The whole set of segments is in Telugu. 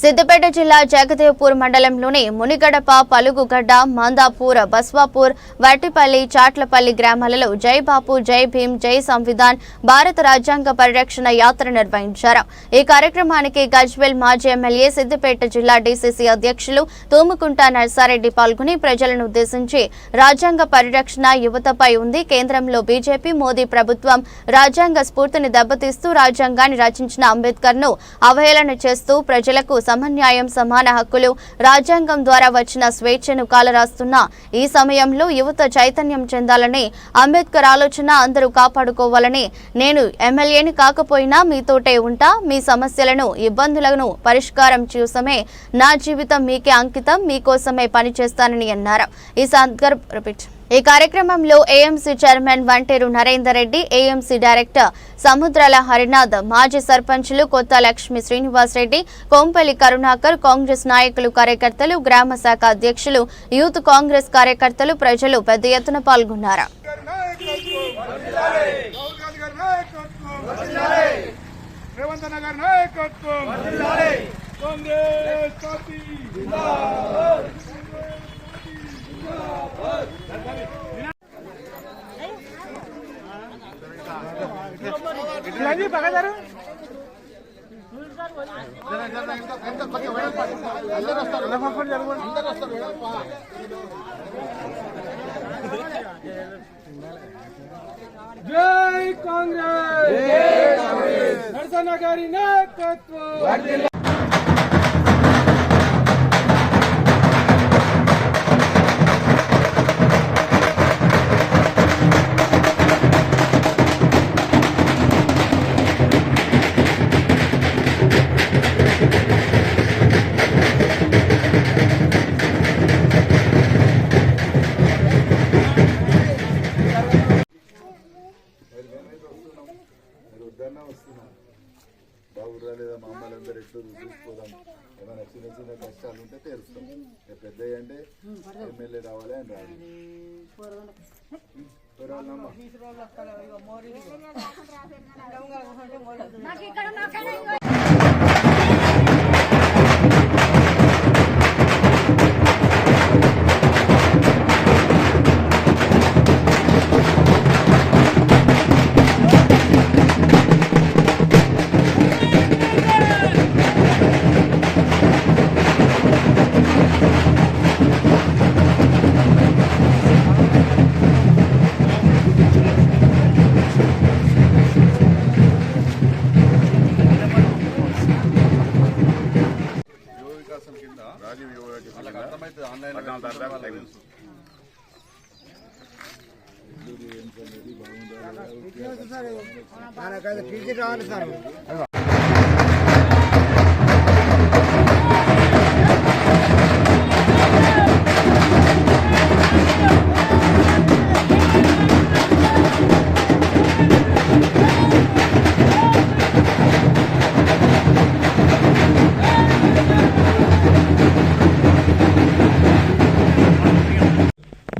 సిద్దిపేట జిల్లా జగదేవ్పూర్ మండలంలోని మునిగడప పలుగుగడ్డ మందాపూర్ బస్వాపూర్ వట్టిపల్లి చాట్లపల్లి గ్రామాలలో జై బాపు జై భీమ్ జై సంవిధాన్ భారత రాజ్యాంగ పరిరక్షణ యాత్ర నిర్వహించారు. ఈ కార్యక్రమానికి గజ్వెల్ మాజీ ఎమ్మెల్యే సిద్దిపేట జిల్లా డీసీసీ అధ్యక్షులు తూముకుంట నర్సారెడ్డి పాల్గొని ప్రజలను ఉద్దేశించి రాజ్యాంగ పరిరక్షణ యువతపై ఉంది. కేంద్రంలో బీజేపీ మోదీ ప్రభుత్వం రాజ్యాంగ స్ఫూర్తిని దెబ్బతీస్తూ రాజ్యాంగాన్ని రచించిన అంబేద్కర్ను అవహేళన చేస్తూ ప్రజలకు సమన్యాయం సమాన హక్కులు రాజ్యాంగం ద్వారా వచ్చిన స్వేచ్ఛను కాలరాస్తున్న ఈ సమయంలో యువత చైతన్యం చెందాలని అంబేద్కర్ ఆలోచన అందరూ కాపాడుకోవాలని నేను ఎమ్మెల్యేని కాకపోయినా మీతోటే ఉంటా మీ సమస్యలను ఇబ్బందులను పరిష్కారం చూసమే నా జీవితం మీకే అంకితం మీకోసమే పనిచేస్తానని అన్నారు. ఈ సందర్భ ఈ కార్యక్రమంలో AMC chairman Vanteru Narender Reddy AMC director Samudrala Harinath మాజీ సర్పంచులు కొత్త లక్ష్మి శ్రీనివాస్ రెడ్డి కోంపల్లి కరుణాకర్ కాంగ్రెస్ నాయకులు కార్యకర్తలు గ్రామ శాఖ అధ్యక్షులు యూత్ కాంగ్రెస్ కార్యకర్తలు ప్రజలు పెద్ద ఎత్తున పాల్గొన్నారు. గారి నాయకత్వం రాహుల్ గాంధీ గారి నాయకత్వం రేవంత్ అన్న గారి నాయకత్వం కాంగ్రెస్. పార్టీ జై కాంగ్రెస్. నరసన్న గారి నాయకత్వం. చిన్న కష్టాలు ఉంటే తీరుస్తాం ఇక పెద్ద అంటే ఎమ్మెల్యే రావాలి అని రాదు. పోరాలమ్మా. యువ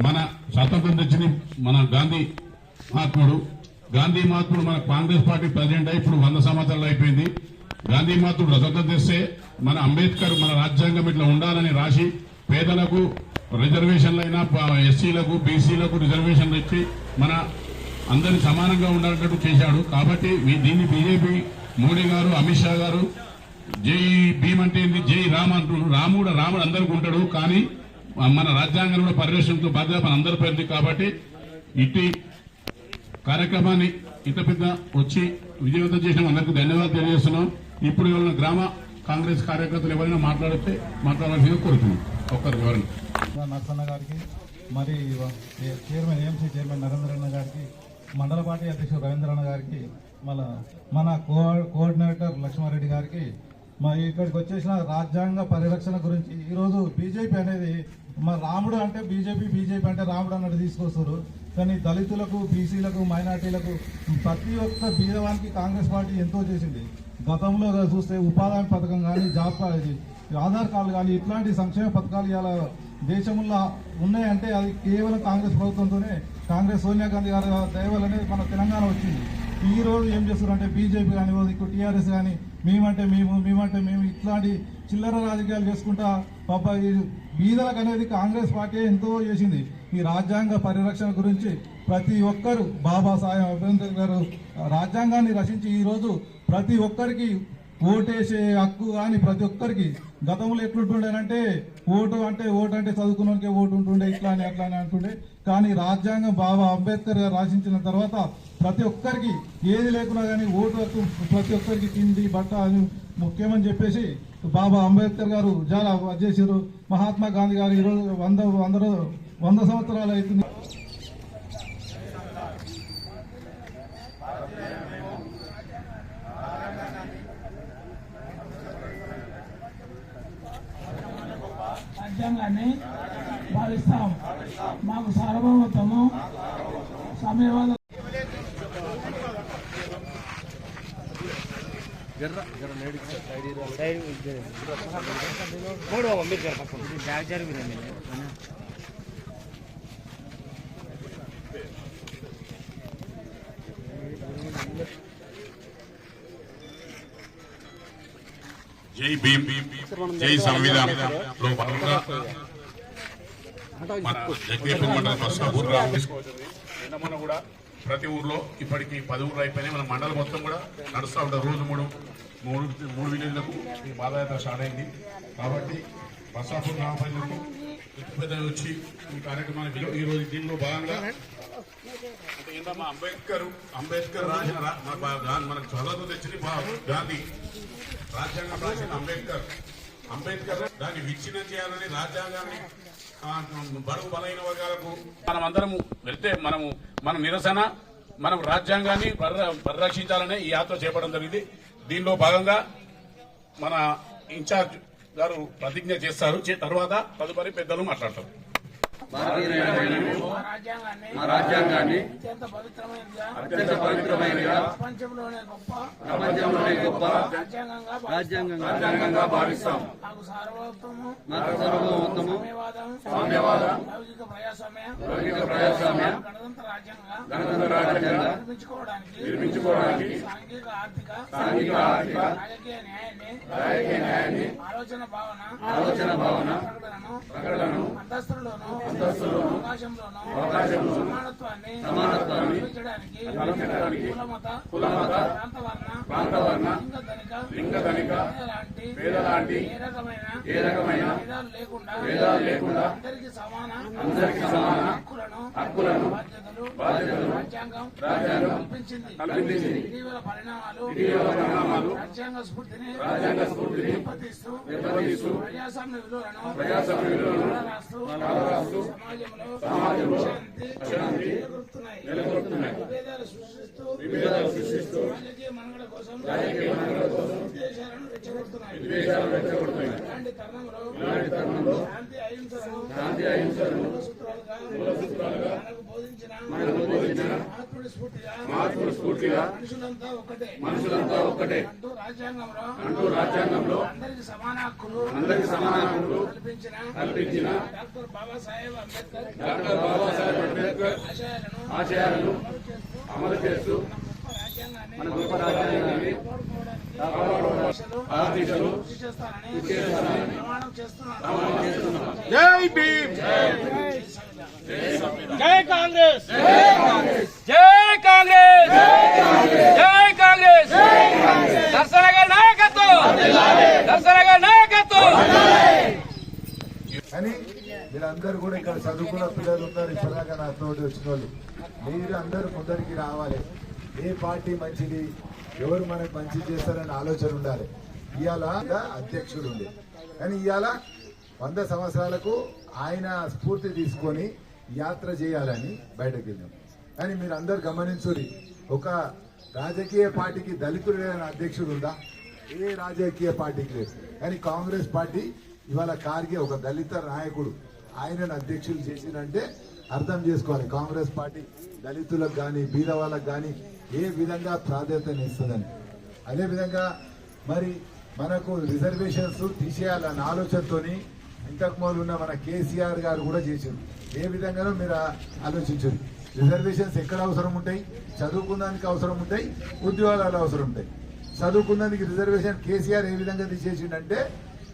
మన స్వాతంత్రం మన గాంధీ మహాత్ముడు గాంధీ మహాత్ముడు మన కాంగ్రెస్ పార్టీ ప్రెసిడెంట్ అయి ఇప్పుడు వంద సంవత్సరాలు అయిపోయింది. గాంధీ మహాత్ముడు స్వతంత్రం తెస్తే మన అంబేద్కర్ మన రాజ్యాంగం ఇట్లా ఉండాలని రాసి పేదలకు రిజర్వేషన్లైనా ఎస్సీలకు బీసీలకు రిజర్వేషన్లు ఇచ్చి మన అందరి సమానంగా ఉండేటట్టు చేశాడు. కాబట్టి మీ- దీన్ని బీజేపీ మోడీ గారు అమిత్ షా గారు జై భీమ్ అంటే ఏంది? జై రామ్ అంటున్నారు. రాముడు రాముడు అందరికి ఉంటాడు. కానీ మన రాజ్యాంగంలో పరిరక్షణతో బాధ్యత మన అందరి పరిధి కాబట్టి ఇట్టి కార్యక్రమాన్ని ఇంత పెద్ద వచ్చి విజయవంతం చేసిన అందరికీ ధన్యవాదాలు తెలియజేస్తున్నాం. ఇప్పుడు ఎవరైనా గ్రామ కాంగ్రెస్ కార్యకర్తలు ఎవరైనా మాట్లాడితే మాట్లాడాల్సిందిగా కోరుతున్నాం. ఒక్కరికి ఎవరైనా. నరసన్న గారికి మరి చైర్మన్ ఏఎంసీ చైర్మన్ నరేంద్రన్న గారికి మండల పార్టీ అధ్యక్షుడు రవీంద్రన్న గారికి మళ్ళీ మన కోఆర్డినేటర్ లక్ష్మారెడ్డి గారికి మరి ఇక్కడికి వచ్చేసిన రాజ్యాంగ పరిరక్షణ గురించి ఈరోజు బీజేపీ అనేది మరి రాముడు అంటే బీజేపీ బీజేపీ అంటే రాముడు అన్నట్టు తీసుకొస్తారు. కానీ దళితులకు బీసీలకు మైనార్టీలకు ప్రతి ఒక్క బీదవానికి కాంగ్రెస్ పార్టీ ఎంతో చేసింది. గతంలో చూస్తే ఉపాధి పథకం కానీ జాబ్ ఆధార్ కార్డు కానీ ఇట్లాంటి సంక్షేమ పథకాలు ఇలా దేశంలో ఉన్నాయంటే అది కేవలం కాంగ్రెస్ ప్రభుత్వంతోనే కాంగ్రెస్ సోనియా గాంధీ గారి దయవలనే మన తెలంగాణ వచ్చింది. ఈ రోజు ఏం చేస్తున్నారంటే బీజేపీ కానీ ఇప్పుడు టీఆర్ఎస్ కానీ మేమంటే మేము మేమంటే మేము ఇట్లాంటి చిల్లర రాజకీయాలు చేసుకుంటా పాప బీదలకు అనేది కాంగ్రెస్ పార్టీ ఎంతో చేసింది. ఈ రాజ్యాంగ పరిరక్షణ గురించి ప్రతి ఒక్కరు బాబాసాహెబ్ అంబేద్కర్ గారు రాజ్యాంగాన్ని రచించి ఈరోజు ప్రతి ఒక్కరికి ఓటేసే హక్కు కానీ ప్రతి ఒక్కరికి గతంలో ఎట్లుంటుండేనంటే ఓటు అంటే ఓటు అంటే చదువుకున్నకే ఓటు ఉంటుండే ఇట్లా అని అట్లా అని అంటుండే. కానీ రాజ్యాంగం బాబా అంబేద్కర్ గారు రాసించిన తర్వాత ప్రతి ఒక్కరికి ఏది లేకున్నా కానీ ఓటు హక్కు ప్రతి ఒక్కరికి తిండి బట్ట అని ముఖ్యమని చెప్పేసి బాబా అంబేద్కర్ గారు చాలా చేసారు మహాత్మా గాంధీ గారు ఈరోజు వంద వంద రో- వంద సంవత్సరాలు అవుతుంది. రాజ్యాంగాన్ని భావిస్తాం మాకు సార్వభౌమత్వము సమయవాద జై భీమ్ జై సంవిధానం. లో భాగంగా మన జగదీపం మండలం మొన్న కూడా ప్రతి ఊర్లో ఇప్పటికి పది ఊర్లు అయిపోయినాయి. మన మండలం మొత్తం కూడా నడుస్తూ ఉంటారు రోజు మూడు మూడు మూడు విలేజ్లకు ఈ పాదయాత్ర స్టార్ట్ అయింది. కాబట్టి బస్సాపూర్ గ్రామ ప్రజలకు ఎక్కువ పెద్ద వచ్చి ఈ కార్యక్రమాన్ని ఈ రోజు దీనిలో భాగంగా అంటే ఏంటమ్మా అంబేద్కర్ అంబేద్కర్ రాసిన మన బా- మనకు తెచ్చింది గాంధీ. రాజ్యాంగం రాసిన అంబేద్కర్. అంబేద్కర్ దాన్ని విచ్ఛిన్నం చేయాలని రాజ్యాంగాన్ని బరువు బలైన వర్గాలకు మనం అందరము వెళ్తే మనము మన నిరసన మనం రాజ్యాంగాన్ని పరిరక్షించాలనే ఈ యాత్ర చేపట్టడం జరిగింది. దీనిలో భాగంగా మన ఇన్ఛార్జ్ గారు ప్రతిజ్ఞ చేస్తారు. తర్వాత తదుపరి పెద్దలు మాట్లాడతారు. మా రాజ్యాంగాన్ని మా రాజ్యాంగాన్ని అత్యంత పవిత్రమైనదిగా ప్రపంచంలోనే గొప్ప ప్రపంచంలోనే గొప్ప రాజ్యాంగంగా భావిస్తాం. మాకు సార్వభౌమత్వము మాకు సార్వభౌమత్వము సామ్యవాదం సామ్యవాదం లౌకిక ప్రజాస్వామ్య లౌకిక ప్రజాస్వామ్య గణతంత్ర రాజ్యాంగంగా గణతంత్ర నిర్మించుకోవడానికి నిర్మించుకోవడానికి సాంఘిక ఆర్థిక సాంఘిక ఆర్థిక రాజకీయ న్యాయాన్ని రాజకీయ న్యాయాన్ని ఆలోచన భావన ఆలోచన భావన ప్రకటనను అంతస్తులోను అవకాశంలోను సమానత్వాన్ని కల్పించడానికి కులమత ప్రాంతవర్ణ ప్రాంతవర్ణ లింగ ధనిక లింగ ధనిక పేదలాంటి ఏ రకమైన భేదాలు లేకుండా అందరికీ సమాన అందరికీ సమాన హక్కులను రాజ్యాంగం కల్పించింది. ఇటీవల పరిణామాలు రాజ్యాంగ స్ఫూర్తిని దెబ్బతీస్తూ ప్రజాస్వామ్య విలువలను రాస్తూ సమాజంలో శాంతి నెలకొల్పుతున్నాయి. విభేదాలు సృష్టిస్తూ రాజకీయ మనుగడ కోసం విద్వేషాలను రెచ్చగొడుతున్నాయి ఇలాంటి తరుణంలో శాంతి అహింసలను మూలసూత్రాలుగా మనకు బోధించిన స్ఫూర్తిగా స్ఫూర్తిగా మనుషులంతా ఒకటే మనుషులంతా ఒక్కటే. అంటూ రాజ్యాంగంలో అంటూ రాజ్యాంగంలో అందరికి సమాన హక్కులు అందరికీ సమాన హక్కులు కల్పించిన డాక్టర్ బాబాసాహెబ్ అంబేద్కర్ డాక్టర్ బాబాసాహెబ్ అంబేద్కర్ ఆశయాలను అమలు చేస్తూ మన గొప్ప రాజ్యాంగాన్ని కాపాడుకోవడానికి ఆర్థికలు కృషి జై కాంగ్రెస్. జై కాంగ్రెస్. జై కాంగ్రెస్. దర్శన గారి నాయకత్వం. దర్శన గారి నాయకత్వం. కానీ మీరందరూ కూడా ఇక్కడ చదువుకున్న పిల్లలు ఉన్నారు ఇప్పటిదాకా నా తోటి వచ్చిన వాళ్ళు. మీరు అందరూ ముందరికి రావాలి. ఏ పార్టీ మంచిది? ఎవరు మనకు మంచి చేస్తారని ఆలోచన ఉండాలి. ఇవాళ అధ్యక్షుడు ఉండే. కానీ ఇవాళ వంద సంవత్సరాలకు ఆయన స్ఫూర్తి తీసుకొని యాత్ర చేయాలని బయటకు వెళ్ళాం కానీ మీరు అందరు గమనించుడి ఒక రాజకీయ పార్టీకి దళితుడు లేని అధ్యక్షుడు ఉందా ఏ రాజకీయ పార్టీకి లేదు. కానీ కాంగ్రెస్ పార్టీ ఇవాళ కార్గే ఒక దళిత నాయకుడు. ఆయనను అధ్యక్షులు చేసిందంటే అర్థం చేసుకోవాలి. కాంగ్రెస్ పార్టీ దళితులకు కానీ బీద వాళ్ళకు కానీ ఏ విధంగా ప్రాధాన్యతనిస్తుందని అదే విధంగా మరి మనకు రిజర్వేషన్స్ తీసేయాలన్న ఆలోచనతోని ఇంతకు ముందు ఉన్న మన కేసీఆర్ గారు కూడా చేసింది ఏ విధంగానో మీరు ఆ- రిజర్వేషన్స్ ఎక్కడ అవసరం ఉంటాయి? చదువుకున్నానికి అవసరం ఉంటాయి? ఉద్యోగాలు అవసరం ఉంటాయి. చదువుకున్నందుకు రిజర్వేషన్ కేసీఆర్ ఏ విధంగా తీసేసిండంటే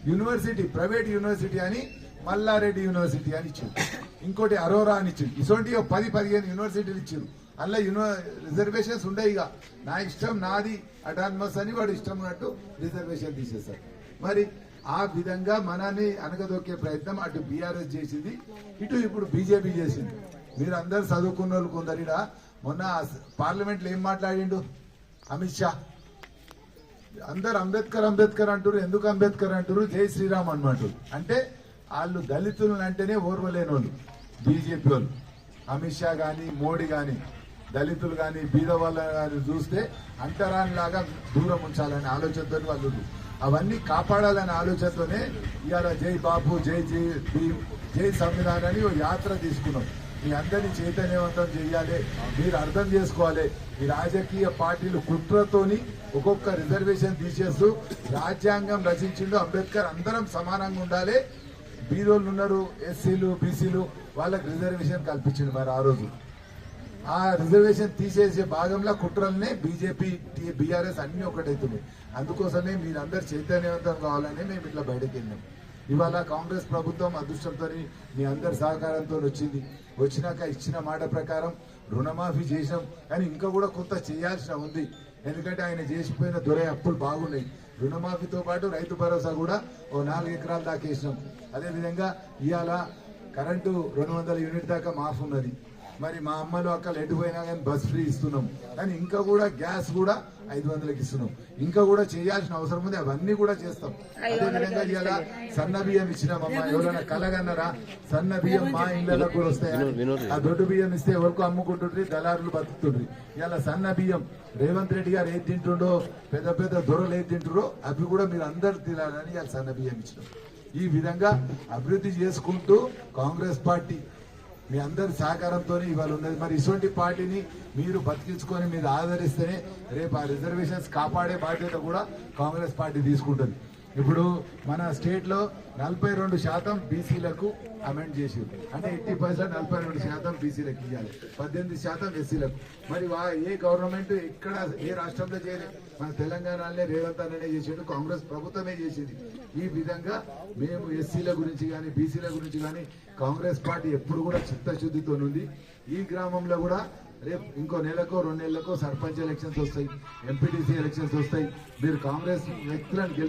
యూనివర్సిటీ ప్రైవేట్ యూనివర్సిటీ అని మల్లారెడ్డి యూనివర్సిటీ అని ఇచ్చింది ఇంకోటి అరోరా అని ఇచ్చింది ఇటువంటి ఒక పది పదిహేను యూనివర్సిటీలు ఇచ్చింది అందులో యూనివ రిజర్వేషన్స్ ఉండవు ఇక. నా ఇష్టం నాది అటానమస్ అని వాడు ఇష్టం ఉన్నట్టు రిజర్వేషన్ తీసేశారు మరి ఆ విధంగా మనని అనగదొక్కే ప్రయత్నం అటు బీఆర్ఎస్ చేసింది ఇటు ఇప్పుడు బీజేపీ చేసింది. మీరు అందరు చదువుకున్న వాళ్ళు కొందరిడా మొన్న పార్లమెంట్లో ఏం మాట్లాడిండు? అమిత్ షా. అందరు అంబేద్కర్ అంబేద్కర్ అంటారు ఎందుకు అంబేద్కర్ అంటారు జై శ్రీరామ్ అనమాట అంటే వాళ్ళు దళితులను అంటేనే ఓర్వలేని వాళ్ళు బీజేపీ వాళ్ళు అమిత్ షా కానీ మోడీ కానీ దళితులు కానీ బీద వాళ్ళని చూస్తే అంటరానిలాగా దూరం ఉంచాలనే ఆలోచనతో వాళ్ళు అవన్నీ కాపాడాలనే ఆలోచనతోనే ఇవాళ జై బాబు జై జై భీమ్ జై సంవిధాన్ అని ఓ యాత్ర తీసుకున్నాం. మీ అందరినీ చైతన్యవంతం చేయాలి మీరు అర్థం చేసుకోవాలి. ఈ రాజకీయ పార్టీలు కుట్రతోని ఒక్కొక్క రిజర్వేషన్ తీసేస్తూ రాజ్యాంగం రచించిండు అంబేద్కర్. అందరం సమానంగా ఉండాలి. బీదోళ్ళు ఉన్నారు ఎస్సీలు బీసీలు వాళ్ళకి రిజర్వేషన్ కల్పించిండు మరి ఆ రోజు. ఆ రిజర్వేషన్ తీసేసే భాగంలో కుట్రల్నే బీజేపీ బీఆర్ఎస్ అన్ని ఒకటవుతున్నాయి అందుకోసమే మీరందరు చైతన్యవంతం కావాలని మేము ఇట్లా బయటకు వెళ్ళాం. ఇవాళ కాంగ్రెస్ ప్రభుత్వం అదృష్టంతో మీ అందరి సహకారంతో వచ్చింది. వచ్చినాక ఇచ్చిన మాట ప్రకారం రుణమాఫీ చేసాం కానీ ఇంకా కూడా కొంత చేయాల్సిన ఉంది. ఎందుకంటే ఆయన చేసిపోయిన దొరే అప్పులు బాగున్నాయి. రుణమాఫీతో పాటు రైతు భరోసా కూడా ఓ నాలుగు ఎకరాలు దాకా వేసినాం. అదేవిధంగా ఇవాళ కరెంటు రెండు వందల యూనిట్ దాకా మాఫ్ ఉన్నది. మరి మా అమ్మలు అక్కలు ఎటు పోయినా కానీ బస్ ఫ్రీ ఇస్తున్నాం. కానీ ఇంకా కూడా గ్యాస్ కూడా ఐదు వందలకి ఇస్తున్నాం. ఇంకా కూడా చేయాల్సిన అవసరం ఉంది అవన్నీ కూడా చేస్తాం. అదే విధంగా ఇవాళ సన్న బియ్యం ఇచ్చినామమ్మా ఎవరైనా కలగన్నారా? సన్న బియ్యం మా ఇళ్ళలో కూడా వస్తాయి? ఆ దొడ్డు బియ్యం ఇస్తే ఎవరికో అమ్ముకుంటుండ్రి దళారులు బతుకుతుండ్రి. ఇవాళ సన్న బియ్యం. రేవంత్ రెడ్డి గారు ఏది తింటుండో పెద్ద పెద్ద దొరలు ఏది తింటుండ్రో అవి కూడా మీరు అందరు తినాలని ఇవాళ సన్న బియ్యం ఇచ్చినాం. ఈ విధంగా అభివృద్ధి చేసుకుంటూ కాంగ్రెస్ పార్టీ మీ అందరి సహకారంతో ఇవాళ ఉన్నది. మరి ఇటువంటి పార్టీని మీరు బతికించుకొని మీరు ఆదరిస్తేనే రేపు ఆ రిజర్వేషన్స్ కాపాడే బాధ్యత కూడా కాంగ్రెస్ పార్టీ తీసుకుంటుంది. ఇప్పుడు మన స్టేట్లో నలభై రెండు శాతం బీసీలకు అమెండ్ చేసి అంటే ఎయిటీ పర్సెంట్ నలభై రెండు శాతం బీసీలకు ఇవ్వాలి పద్దెనిమిది శాతం ఎస్సీలకు మరి వా- ఏ గవర్నమెంట్ ఎక్కడ ఏ రాష్ట్రంలో చేయలేదు మన తెలంగాణలోనే రేవంత్ అన్ననే చేసేది కాంగ్రెస్ ప్రభుత్వమే చేసింది. ఈ విధంగా మేము ఎస్సీల గురించి కానీ బీసీల గురించి కానీ కాంగ్రెస్ పార్టీ ఎప్పుడు కూడా చిత్తశుద్ధితో ఉంది. ఈ గ్రామంలో కూడా రేపు ఇంకో నెలకో రెండు నెలలకో సర్పంచ్ ఎలక్షన్స్ వస్తాయి ఎంపీటీసీ ఎలక్షన్స్ వస్తాయి. మీరు కాంగ్రెస్ వ్యక్తులను